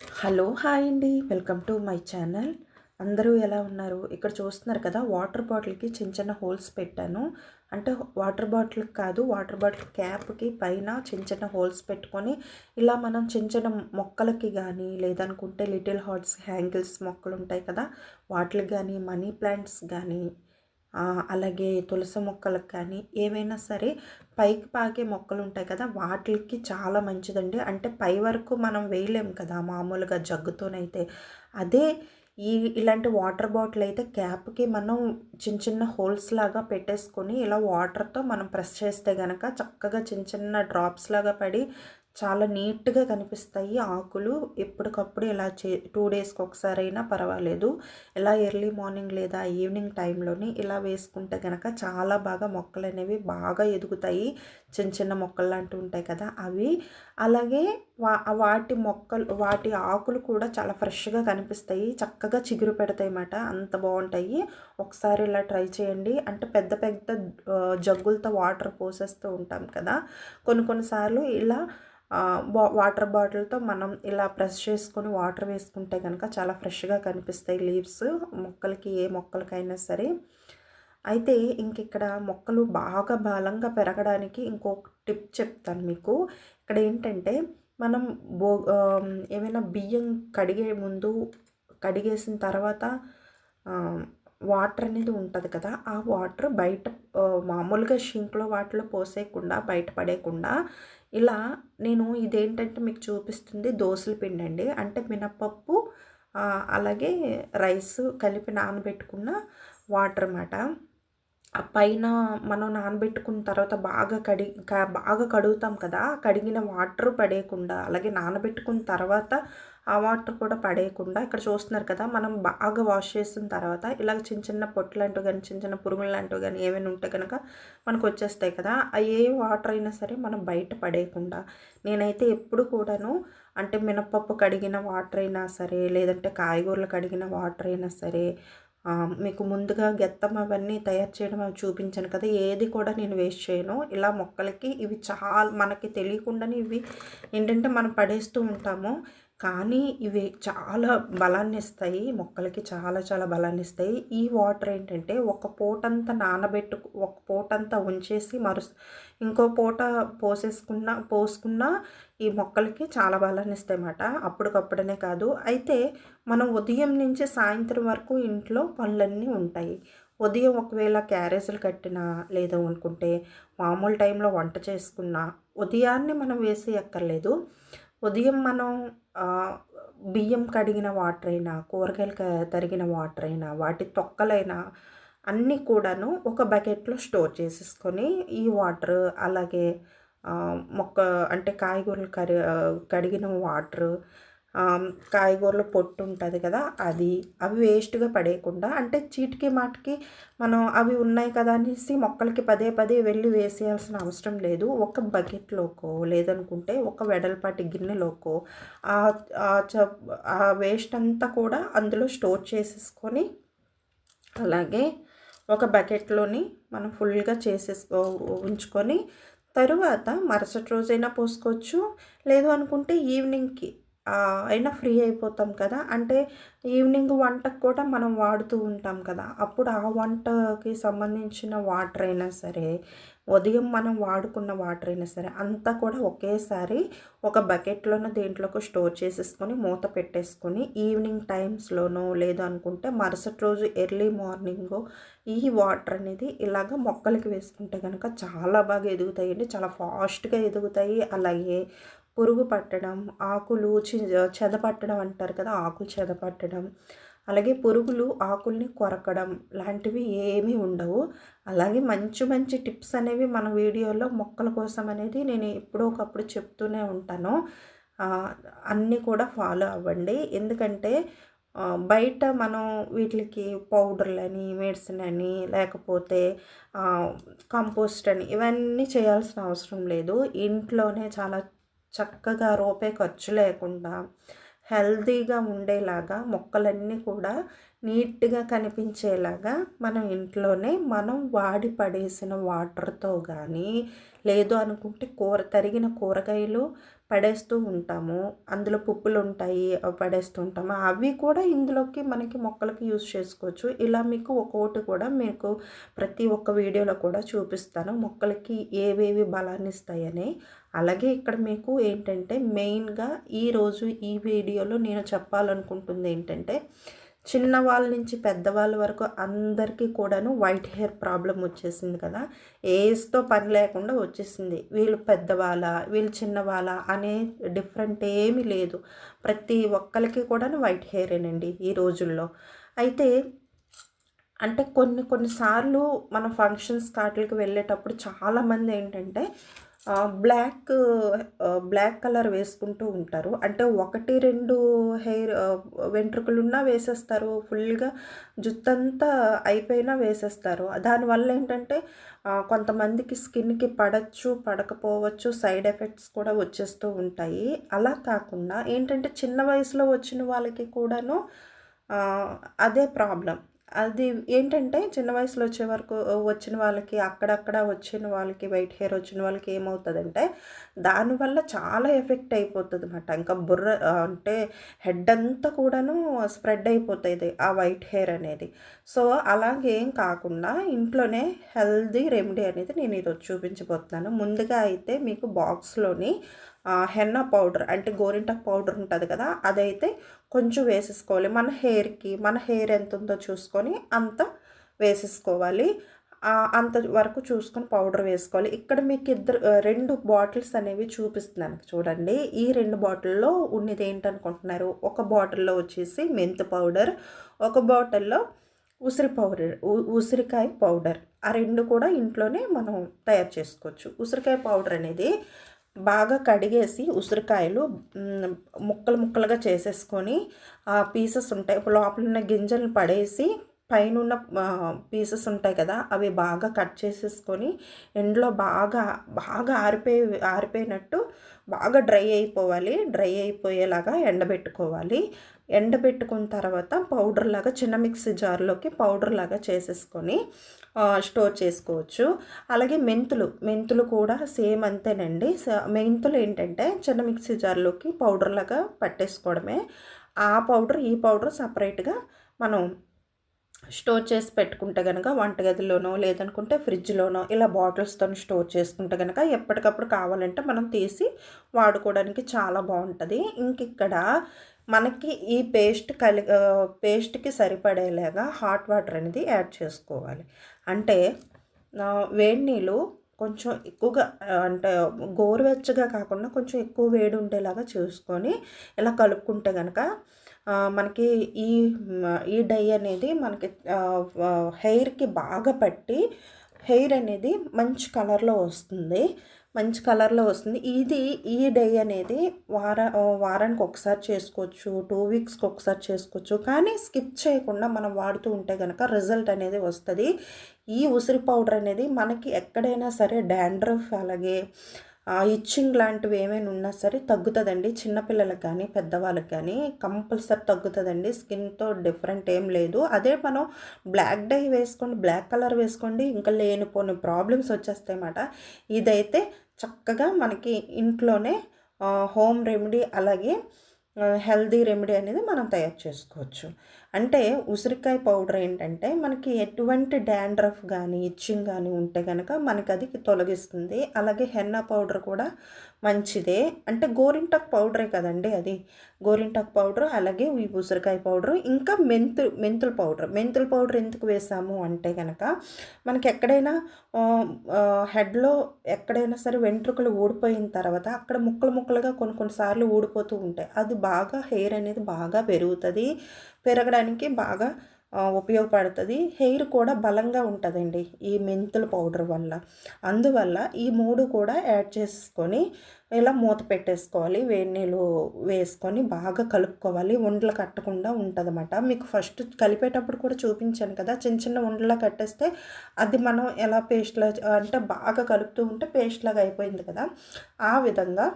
Hello hi అండి. Welcome to my channel. అందరూ ఎలా ఉన్నారు? ఇక్కడ చూస్తున్నారు కదా వాటర్ బాటిల్కి చిన్న చిన్న హోల్స్ పెట్టాను. అంటే వాటర్ బాటిల్ కాదు వాటర్ బాటిల్ క్యాప్కి పైన చిన్న చిన్న హోల్స్ పెట్టుకొని ఇలా మనం చిన్న చిన్న మొక్కలకి కానీ లేదనుకుంటే లిటిల్ హార్ట్స్ హ్యాంగిల్స్ మొక్కలు ఉంటాయి కదా వాటికి కానీ మనీ ప్లాంట్స్ కానీ అలాగే తులసి మొక్కలకు కానీ ఏవైనా సరే పైకి పాకే మొక్కలు ఉంటాయి కదా వాటికి చాలా మంచిదండి. అంటే పై వరకు మనం వేయలేం కదా మామూలుగా జగ్గుతోనైతే. అదే ఈ ఇలాంటి వాటర్ బాటిల్ అయితే క్యాప్కి మనం చిన్న చిన్న హోల్స్ లాగా పెట్టేసుకొని ఇలా వాటర్తో మనం ప్రెస్ చేస్తే కనుక చక్కగా చిన్న చిన్న డ్రాప్స్ లాగా పడి చాలా నీట్గా కనిపిస్తాయి. ఆకులు ఎప్పటికప్పుడు ఇలా చే టూ డేస్కి ఒకసారి అయినా పర్వాలేదు. ఇలా ఎర్లీ మార్నింగ్ లేదా ఈవినింగ్ టైంలోని ఇలా వేసుకుంటే కనుక చాలా బాగా మొక్కలు అనేవి బాగా ఎదుగుతాయి. చిన్న చిన్న మొక్కలు లాంటివి ఉంటాయి కదా అవి. అలాగే వా వాటి మొక్కలు వాటి ఆకులు కూడా చాలా ఫ్రెష్గా కనిపిస్తాయి. చక్కగా చిగురు పెడతాయి అన్నమాట. అంత బాగుంటాయి. ఒకసారి ఇలా ట్రై చేయండి. అంటే పెద్ద పెద్ద జగ్గులతో వాటర్ పోసేస్తూ ఉంటాం కదా. కొన్ని కొన్నిసార్లు ఇలా వాటర్ బాటిల్తో మనం ఇలా ప్రెస్ చేసుకొని వాటర్ వేసుకుంటే కనుక చాలా ఫ్రెష్గా కనిపిస్తాయి లీవ్స్. మొక్కలకి ఏ మొక్కలకైనా సరే. అయితే ఇంక ఇక్కడ మొక్కలు బాగా బలంగా పెరగడానికి ఇంకొక టిప్ చెప్తాను మీకు. ఇక్కడ ఏంటంటే మనం బో ఏమైనా బియ్యం కడిగే ముందు కడిగేసిన తర్వాత వాటర్ అనేది ఉంటుంది కదా ఆ వాటర్ బయట మామూలుగా షింక్లో వాటిలో పోసేయకుండా బయట పడేయకుండా ఇలా నేను ఇదేంటంటే మీకు చూపిస్తుంది దోసల పిండి అండి. అంటే మినపప్పు అలాగే రైస్ కలిపి నానబెట్టుకున్న వాటర్ అన్నమాట. పైన మనం నానబెట్టుకున్న తర్వాత బాగా కడి బాగా కడుగుతాం కదా కడిగిన వాటర్ పడేయకుండా అలాగే నానబెట్టుకున్న తర్వాత ఆ వాటర్ కూడా పడేయకుండా ఇక్కడ చూస్తున్నారు కదా మనం బాగా వాష్ చేసిన తర్వాత ఇలా చిన్న చిన్న పొట్టులాంటివి కానీ చిన్న చిన్న పురుగులు లాంటివి కానీ ఏమైనా ఉంటే కనుక మనకు వచ్చేస్తాయి కదా. ఆ ఏ వాటర్ అయినా సరే మనం బయట పడేయకుండా నేనైతే ఎప్పుడు కూడాను అంటే మినపప్పు కడిగిన వాటర్ అయినా సరే లేదంటే కాయగూరలు కడిగిన వాటర్ అయినా సరే మీకు ముందుగా గెత్తం అవన్నీ తయారు చేయడం అవి చూపించాను కదా. ఏది కూడా నేను వేస్ట్ చేయను. ఇలా మొక్కలకి ఇవి చాలా మనకి తెలియకుండానే ఇవి ఏంటంటే మనం పడేస్తూ ఉంటాము. కానీ ఇవి చాలా బలాన్ని ఇస్తాయి మొక్కలకి చాలా చాలా బలాన్ని ఇస్తాయి ఈ వాటర్ ఏంటంటే ఒక పూటంతా నానబెట్టు ఒక పూటంతా ఉంచేసి మరుస్ ఇంకో పూట పోసేసుకున్న పోసుకున్న ఈ మొక్కలకి చాలా బలాన్ని ఇస్తాయి అన్నమాట అప్పటికప్పుడనే కాదు. అయితే మనం ఉదయం నుంచి సాయంత్రం వరకు ఇంట్లో పనులన్నీ ఉంటాయి. ఉదయం ఒకవేళ క్యారేజీలు కట్టినా లేదా అనుకుంటే మామూలు టైంలో వంట చేసుకున్నా ఉదయాన్నే మనం వేసి ఎక్కర్లేదు. ఉదయం మనం బియ్యం కడిగిన వాటర్ అయినా కూరగాయలు క- తరిగిన వాటర్ అయినా వాటి తొక్కలైనా అన్నీ కూడాను ఒక బకెట్లో స్టోర్ చేసేసుకొని ఈ వాటర్ అలాగే మొక్క అంటే కాయగూరలు కరి కడిగిన వాటర్ కాయగూరలు పొట్టు ఉంటుంది కదా అది అవి వేస్ట్గా పడేయకుండా అంటే చీటికి మాటికి మనం అవి ఉన్నాయి కదా అనేసి మొక్కలకి పదే పదే వెళ్ళి వేసేయాల్సిన అవసరం లేదు. ఒక బకెట్లోకో లేదనుకుంటే ఒక వెడల్పాటి గిన్నెలోకో ఆ వేస్ట్ అంతా కూడా అందులో స్టోర్ చేసేసుకొని అలాగే ఒక బకెట్లోని మనం ఫుల్గా చేసేసుకో ఉంచుకొని తరువాత మరుసటి రోజైనా పోసుకోవచ్చు. లేదు అనుకుంటే ఈవినింగ్కి అయినా ఫ్రీ అయిపోతాం కదా. అంటే ఈవినింగ్ వంటకు కూడా మనం వాడుతూ ఉంటాం కదా. అప్పుడు ఆ వంటకి సంబంధించిన వాటర్ అయినా సరే ఉదయం మనం వాడుకున్న వాటర్ అయినా సరే అంతా కూడా ఒకేసారి ఒక బకెట్లోనో దేంట్లోకి స్టోర్ చేసేసుకొని మూత పెట్టేసుకొని ఈవినింగ్ టైమ్స్లోనో లేదు అనుకుంటే మరుసటి రోజు ఎర్లీ మార్నింగ్ ఈ వాటర్ అనేది ఇలాగ మొక్కలకి వేసుకుంటే కనుక చాలా బాగా ఎదుగుతాయండి. చాలా ఫాస్ట్గా ఎదుగుతాయి. అలాగే పురుగు పట్టడం ఆకులు చెదపట్టడం అంటారు కదా ఆకులు చెద పట్టడం అలాగే పురుగులు ఆకుల్ని కొరకడం లాంటివి ఏమీ ఉండవు. అలాగే మంచి మంచి టిప్స్ అనేవి మన వీడియోలో మొక్కల కోసం అనేది నేను ఎప్పుడో ఒకప్పుడు చెప్తూనే ఉంటాను. అన్నీ కూడా ఫాలో అవ్వండి. ఎందుకంటే బయట మనం వీటికి పౌడర్లని మెడిసిన్ అని లేకపోతే కంపోస్ట్ అని ఇవన్నీ చేయాల్సిన అవసరం లేదు. ఇంట్లోనే చాలా చక్కగా రూపాయి ఖర్చు లేకుండా హెల్తీగా ఉండేలాగా మొక్కలన్నీ కూడా నీట్గా కనిపించేలాగా మనం ఇంట్లోనే మనం వాడి పడేసిన వాటర్తో కానీ లేదు అనుకుంటే కూర తరిగిన కూరగాయలు పడేస్తూ ఉంటాము. అందులో పుప్పులు ఉంటాయి అవి పడేస్తూ ఉంటాము. అవి కూడా ఇందులోకి మనకి మొక్కలకి యూజ్ చేసుకోవచ్చు. ఇలా మీకు ఒక్కొక్కటి కూడా మీకు ప్రతి ఒక్క వీడియోలో కూడా చూపిస్తాను. మొక్కలకి ఏవేవి బలాన్ని ఇస్తాయని అలాగే ఇక్కడ మీకు ఏంటంటే మెయిన్గా ఈరోజు ఈ వీడియోలో నేను చెప్పాలనుకుంటుంది ఏంటంటే చిన్నవాళ్ళ నుంచి పెద్దవాళ్ళ వరకు అందరికీ కూడాను వైట్ హెయిర్ ప్రాబ్లం వచ్చేసింది కదా. ఏజ్తో పని లేకుండా వచ్చేసింది. వీళ్ళు పెద్దవాళ్ళ వీళ్ళు చిన్నవాళ్ళ అనే డిఫరెంట్ ఏమీ లేదు. ప్రతి ఒక్కరికి కూడాను వైట్ హెయిరేనండి ఈ రోజుల్లో. అయితే అంటే కొన్ని కొన్నిసార్లు మనం ఫంక్షన్స్ కాట్లకి వెళ్ళేటప్పుడు చాలామంది ఏంటంటే బ్లాక్ బ్లాక్ కలర్ వేసుకుంటూ ఉంటారు. అంటే ఒకటి రెండు హెయిర్ వెంట్రుకలున్నా వేసేస్తారు. ఫుల్గా జుత్తంతా అయిపోయినా వేసేస్తారు. దానివల్ల ఏంటంటే కొంతమందికి స్కిన్కి పడచ్చు పడకపోవచ్చు సైడ్ ఎఫెక్ట్స్ కూడా వచ్చేస్తూ ఉంటాయి. అలా కాకుండా ఏంటంటే చిన్న వయసులో వచ్చిన వాళ్ళకి కూడాను అదే ప్రాబ్లం అది ఏంటంటే చిన్న వయసులో వచ్చే వరకు వచ్చిన వాళ్ళకి అక్కడక్కడ వచ్చిన వాళ్ళకి వైట్ హెయిర్ వచ్చిన వాళ్ళకి ఏమవుతుందంటే దానివల్ల చాలా ఎఫెక్ట్ అయిపోతుంది అనమాట ఇంకా బుర్ర అంటే హెడ్ అంతా కూడాను స్ప్రెడ్ అయిపోతుంది ఆ వైట్ హెయిర్ అనేది. సో అలాగేం కాకుండా ఇంట్లోనే హెల్దీ రెమెడీ అనేది నేను ఈరోజు చూపించబోతున్నాను. ముందుగా అయితే మీకు బాక్స్లోని హెన్నా పౌడర్ అంటే గోరింటాకు పౌడర్ ఉంటుంది కదా అదైతే కొంచెం వేసేసుకోవాలి. మన హెయిర్కి మన హెయిర్ ఎంత ఉందో చూసుకొని అంత వేసేసుకోవాలి. అంత వరకు చూసుకొని పౌడర్ వేసుకోవాలి. ఇక్కడ మీకు ఇద్దరు రెండు బాటిల్స్ అనేవి చూపిస్తున్నాను చూడండి. ఈ రెండు బాటిల్లో ఉన్నది ఏంటనుకుంటున్నారు? ఒక బాటిల్లో వచ్చేసి మెంతు పౌడర్ ఒక బాటిల్లో ఉసిరి పౌడర్ ఉసిరికాయ పౌడర్. ఆ రెండు కూడా ఇంట్లోనే మనం తయారు చేసుకోవచ్చు. ఉసిరికాయ పౌడర్ అనేది బాగా కడిగేసి ఉసిరికాయలు ముక్కలు ముక్కలుగా చేసేసుకొని ఆ పీసెస్ ఉంటాయి. లోపల ఉన్న గింజలను పడేసి పైన ఉన్న పీసెస్ ఉంటాయి కదా అవి బాగా కట్ చేసేసుకొని ఎండలో బాగా బాగా ఆరిపోయి ఆరిపోయినట్టు బాగా డ్రై అయిపోవాలి. డ్రై అయిపోయేలాగా ఎండబెట్టుకోవాలి. ఎండబెట్టుకున్న తర్వాత పౌడర్ లాగా చిన్న మిక్సీ జార్లోకి పౌడర్ లాగా చేసేసుకొని స్టోర్ చేసుకోవచ్చు. అలాగే మెంతులు మెంతులు కూడా సేమ్ అంతేనండి. మెంతులు ఏంటంటే చిన్న మిక్సీ జార్లోకి పౌడర్ లాగా పట్టేసుకోవడమే. ఆ పౌడర్ ఈ పౌడర్ సపరేట్గా మనం స్టోర్ చేసి పెట్టుకుంటే కనుక వంటగదిలోనో లేదనుకుంటే ఫ్రిడ్జ్లోనో ఇలా బాటిల్స్తో స్టోర్ చేసుకుంటే కనుక ఎప్పటికప్పుడు కావాలంటే మనం తీసి వాడుకోవడానికి చాలా బాగుంటుంది. ఇంక ఇక్కడ మనకి ఈ పేస్ట్ కలి పేస్ట్కి సరిపడేలాగా హాట్ వాటర్ అనేది యాడ్ చేసుకోవాలి. అంటే వేడి నీళ్ళు కొంచెం ఎక్కువగా అంటే గోరువెచ్చగా కాకుండా కొంచెం ఎక్కువ వేడి ఉండేలాగా చూసుకొని ఇలా కలుపుకుంటే కనుక మనకి ఈ ఈ డై అనేది మనకి హెయిర్కి బాగా పట్టి హెయిర్ అనేది మంచి కలర్లో వస్తుంది. మంచి కలర్లో వస్తుంది. ఇది ఈ డై అనేది వార వారానికి ఒకసారి చేసుకోవచ్చు టూ వీక్స్కి ఒకసారి చేసుకోవచ్చు. కానీ స్కిప్ చేయకుండా మనం వాడుతూ ఉంటే కనుక రిజల్ట్ అనేది వస్తుంది. ఈ ఉసిరి పౌడర్ అనేది మనకి ఎక్కడైనా సరే డాండ్రఫ్ అలాగే ఇచ్చింగ్ లాంటివి ఏమైనా ఉన్నా సరే తగ్గుతుందండి. చిన్నపిల్లలకు కానీ పెద్దవాళ్ళకి కానీ కంపల్సరీ తగ్గుతుందండి. స్కిన్తో డిఫరెంట్ ఏం లేదు. అదే మనం బ్లాక్ డై వేసుకోండి బ్లాక్ కలర్ వేసుకోండి ఇంకా లేనిపోని ప్రాబ్లమ్స్ వచ్చేస్తాయన్నమాట ఇదైతే చక్కగా మనకి ఇంట్లోనే హోమ్ రెమెడీ అలాగే హెల్దీ రెమెడీ అనేది మనం తయారు చేసుకోవచ్చు. అంటే ఉసిరికాయ పౌడర్ ఏంటంటే మనకి ఎటువంటి డాండ్రఫ్ కానీ ఇచ్చింగ్ కానీ ఉంటే కనుక మనకి అది తొలగిస్తుంది. అలాగే హెన్నా పౌడర్ కూడా మంచిదే. అంటే గోరింటాకు పౌడరే కదండి అది. గోరింటాకు పౌడర్ అలాగే ఈ ఉసిరికాయ పౌడర్ ఇంకా మెంతు మెంతుల పౌడర్. మెంతుల పౌడర్ ఎందుకు వేసాము అంటే కనుక మనకి ఎక్కడైనా హెడ్లో ఎక్కడైనా సరే వెంట్రుకలు ఊడిపోయిన తర్వాత అక్కడ ముక్కలు ముక్కలుగా కొన్ని కొన్నిసార్లు ఊడిపోతూ ఉంటాయి. అది బాగా హెయిర్ అనేది బాగా పెరుగుతుంది. పెరగడానికి బాగా ఉపయోగపడుతుంది. హెయిర్ కూడా బలంగా ఉంటుందండి ఈ మెంతుల పౌడర్ వల్ల. అందువల్ల ఈ మూడు కూడా యాడ్ చేసుకొని ఇలా మూత పెట్టేసుకోవాలి. వేడి నీళ్ళు వేసుకొని బాగా కలుపుకోవాలి. ఉండలు కట్టకుండా ఉంటుందన్నమాట. మీకు ఫస్ట్ కలిపేటప్పుడు కూడా చూపించాను కదా చిన్న చిన్న ఉండలా కట్టేస్తే అది మనం ఎలా పేస్ట్లా అంటే బాగా కలుపుతూ ఉంటే పేస్ట్ లాగా అయిపోయింది కదా. ఆ విధంగా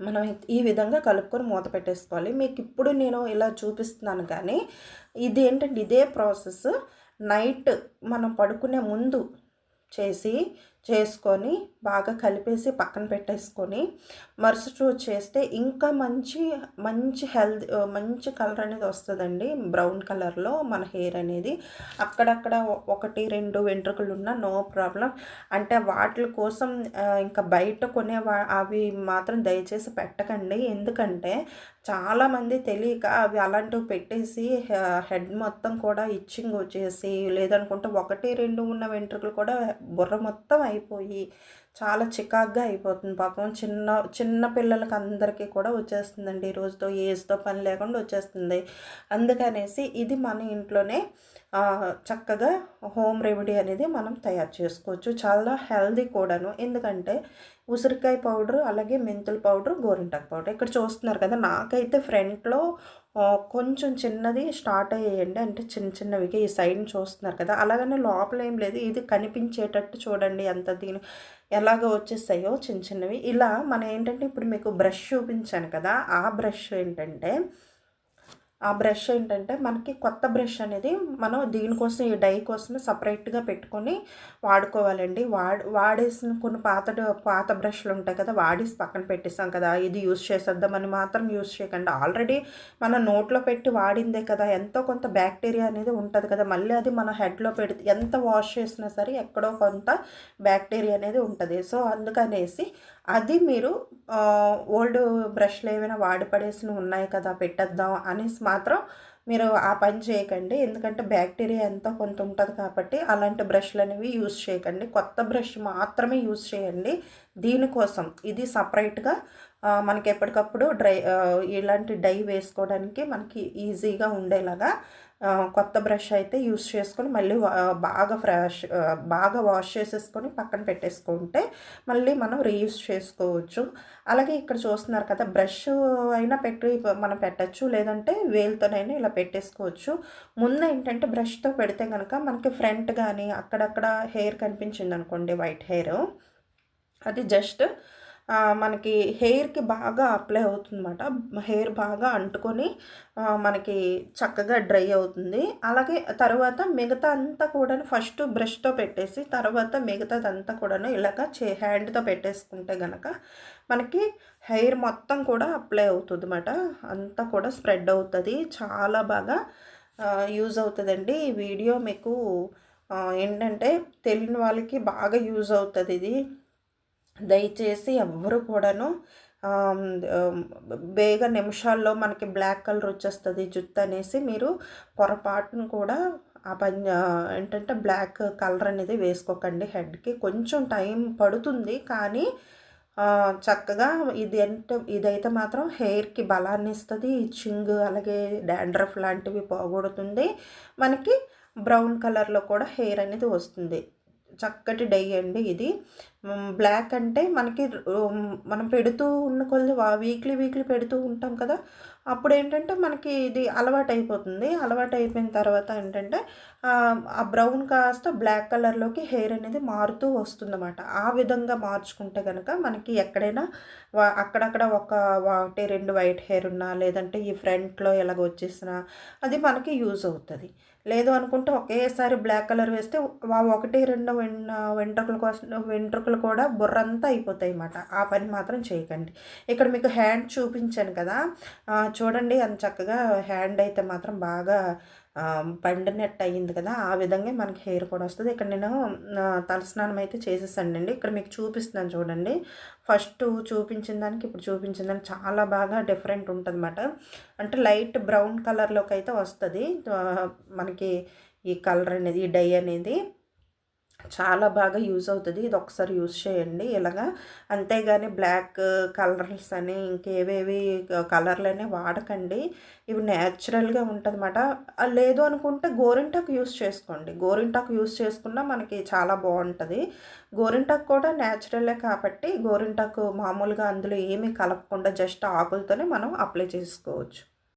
మనం ఈ విధంగా కలుపుకొని మూత పెట్టేసుకోవాలి. మీకు ఇప్పుడు నేను ఇలా చూపిస్తున్నాను కానీ ఇది ఏంటంటే ఇదే ప్రాసెస్. నైట్ మనం పడుకునే ముందు చేసి చేసుకొని బాగా కలిపేసి పక్కన పెట్టేసుకొని మరుసటి రోజు చేస్తే ఇంకా మంచి మంచి హెల్త్ మంచి కలర్ అనేది వస్తుందండి. బ్రౌన్ కలర్లో మన హెయిర్ అనేది అక్కడక్కడ ఒకటి రెండు వెంట్రుకలు ఉన్న నో ప్రాబ్లం. అంటే వాటి కోసం ఇంకా బయట కొనే అవి మాత్రం దయచేసి పెట్టకండి. ఎందుకంటే చాలామంది తెలియక అవి అలాంటివి పెట్టేసి హెడ్ మొత్తం కూడా ఇచ్చింగ్ వచ్చేసి లేదనుకుంటే ఒకటి రెండు ఉన్న వెంట్రుకలు కూడా బుర్ర మొత్తం అయిపోయి చాలా చికాగ్గా అయిపోతుంది పాపం. చిన్న చిన్న పిల్లలకి అందరికీ కూడా వచ్చేస్తుందండి. ఈ రోజుతో ఏజ్తో పని లేకుండా వచ్చేస్తుంది. అందుకనేసి ఇది మన ఇంట్లోనే చక్కగా హోమ్ రెమెడీ అనేది మనం తయారు చేసుకోవచ్చు. చాలా హెల్దీ కూడాను. ఎందుకంటే ఉసిరికాయ పౌడర్ అలాగే మెంతుల పౌడర్ గోరింటాకు పౌడర్. ఇక్కడ చూస్తున్నారు కదా నాకైతే ఫ్రంట్లో కొంచెం చిన్నది స్టార్ట్ అయ్యేయండి. అంటే చిన్న చిన్నవిగా ఈ సైడ్ చూస్తున్నారు కదా. అలాగనే లోపల ఏం లేదు. ఇది కనిపించేటట్టు చూడండి ఎంత దీని ఎలాగ వచ్చేస్తాయో చిన్న చిన్నవి. ఇలా మనం ఏంటంటే ఇప్పుడు మీకు బ్రష్ చూపించాను కదా. ఆ బ్రష్ ఏంటంటే ఆ బ్రష్ ఏంటంటే మనకి కొత్త బ్రష్ అనేది మనం దీనికోసం ఈ డై కోసమే సపరేట్గా పెట్టుకొని వాడుకోవాలండి. వాడ్ వాడేసిన కొన్ని పాత పాత బ్రష్లు ఉంటాయి కదా వాడేసి పక్కన పెట్టేస్తాం కదా ఇది యూస్ చేసేద్దామని మాత్రం యూస్ చేయకండి. ఆల్రెడీ మన నోట్లో పెట్టి వాడిందే కదా ఎంతో కొంత బ్యాక్టీరియా అనేది ఉంటుంది కదా మళ్ళీ అది మన హెడ్లో పెడితే ఎంత వాష్ చేసినా సరే ఎక్కడో కొంత బ్యాక్టీరియా అనేది ఉంటుంది. సో అందుకనేసి అది మీరు ఓల్డ్ బ్రష్లు ఏమైనా వాడి పడేసిన ఉన్నాయి కదా పెట్టేద్దాం అనేసి మాత్రం మీరు ఆ పని చేయకండి. ఎందుకంటే బ్యాక్టీరియా ఎంత కొంత ఉంటుంది కాబట్టి అలాంటి బ్రష్లు అనేవి యూజ్ చేయకండి. కొత్త బ్రష్ మాత్రమే యూజ్ చేయండి. దీనికోసం ఇది సపరేట్గా మనకి ఎప్పటికప్పుడు డ్రై ఇలాంటి డై వేసుకోవడానికి మనకి ఈజీగా ఉండేలాగా కొత్త బ్రష్ అయితే యూస్ చేసుకొని మళ్ళీ బాగా ఫ్రెష్ బాగా వాష్ చేసేసుకొని పక్కన పెట్టేసుకుంటే మళ్ళీ మనం రీయూస్ చేసుకోవచ్చు. అలాగే ఇక్కడ చూస్తున్నారు కదా బ్రష్ అయినా పెట్టి మనం పెట్టచ్చు. లేదంటే వేలుతోనైనా ఇలా పెట్టేసుకోవచ్చు. ముందు ఏంటంటే బ్రష్తో పెడితే కనుక మనకి ఫ్రంట్ కానీ అక్కడక్కడ హెయిర్ కనిపించింది అనుకోండి వైట్ హెయిర్ అది జస్ట్ మనకి హెయిర్కి బాగా అప్లై అవుతుందన్నమాట. హెయిర్ బాగా అంటుకొని మనకి చక్కగా డ్రై అవుతుంది. అలాగే తర్వాత మిగతా అంతా కూడా ఫస్ట్ బ్రష్తో పెట్టేసి తర్వాత మిగతాదంతా కూడాను ఇలాగ చే హ్యాండ్తో పెట్టేసుకుంటే కనుక మనకి హెయిర్ మొత్తం కూడా అప్లై అవుతుంది అన్నమాట అంతా కూడా స్ప్రెడ్ అవుతుంది. చాలా బాగా యూజ్ అవుతుందండి ఈ వీడియో. మీకు ఏంటంటే తెలియని వాళ్ళకి బాగా యూజ్ అవుతుంది ఇది. దయచేసి ఎవ్వరు కూడాను వేగ నిమిషాల్లో మనకి బ్లాక్ కలర్ వచ్చేస్తుంది జుత్తు అనేసి మీరు పొరపాటును కూడా ఆ పని ఏంటంటే బ్లాక్ కలర్ అనేది వేసుకోకండి హెడ్కి. కొంచెం టైం పడుతుంది కానీ చక్కగా ఇది అంటే ఇదైతే మాత్రం హెయిర్కి బలాన్ని ఇస్తుంది చింగ్ అలాగే డాండ్రఫ్ లాంటివి పోగొడుతుంది మనకి బ్రౌన్ కలర్లో కూడా హెయిర్ అనేది వస్తుంది. చక్కటి డై అండి ఇది. బ్లాక్ అంటే మనకి మనం పెడుతూ ఉన్న కొద్ది వీక్లీ వీక్లీ పెడుతూ ఉంటాం కదా. అప్పుడు ఏంటంటే మనకి ఇది అలవాటు అయిపోతుంది అలవాటు అయిపోయిన తర్వాత ఏంటంటే ఆ బ్రౌన్ కాస్త బ్లాక్ కలర్లోకి హెయిర్ అనేది మారుతూ వస్తుందన్నమాట. ఆ విధంగా మార్చుకుంటే కనుక మనకి ఎక్కడైనా అక్కడక్కడ ఒక ఒకటి రెండు వైట్ హెయిర్ ఉన్నా లేదంటే ఈ ఫ్రంట్లో ఎలాగ వచ్చేసినా అది మనకి యూజ్ అవుతుంది. లేదు అనుకుంటే ఒకేసారి బ్లాక్ కలర్ వేస్తే ఒకటి రెండు వెంట్రుకల కోసం వెంట్రుకలు కూడా బుర్రంతా అయిపోతాయి అన్నమాట. ఆ పని మాత్రం చేయకండి. ఇక్కడ మీకు హ్యాండ్ చూపించాను కదా. చూడండి అంత చక్కగా హ్యాండ్ అయితే మాత్రం బాగా పండినట్టు అయ్యింది కదా ఆ విధంగా మనకి హెయిర్ కూడా వస్తుంది. ఇక్కడ నేను తలస్నానం అయితే చేసేసానండి. ఇక్కడ మీకు చూపిస్తున్నాను చూడండి. ఫస్ట్ చూపించిన దానికి ఇప్పుడు చూపించిన దానికి చాలా బాగా డిఫరెంట్ ఉంటుంది అంటే లైట్ బ్రౌన్ కలర్లోకి అయితే వస్తుంది మనకి ఈ కలర్ అనేది ఈ డై అనేది. చాలా బాగా యూజ్ అవుతుంది. ఇది ఒకసారి యూజ్ చేయండి. ఇలాగా అంతేగాని బ్లాక్ కలర్స్ అని ఇంకేవేవి కలర్లనే వాడకండి. ఇవి న్యాచురల్గా ఉంటుందన్నమాట. లేదు అనుకుంటే గోరింటాకు యూస్ చేసుకోండి. గోరింటాకు యూస్ చేసుకున్నా మనకి చాలా బాగుంటుంది. గోరింటాకు కూడా న్యాచురలే కాబట్టి గోరింటాకు మామూలుగా అందులో ఏమీ కలపకుండా జస్ట్ ఆకులతోనే మనం అప్లై చేసుకోవచ్చు.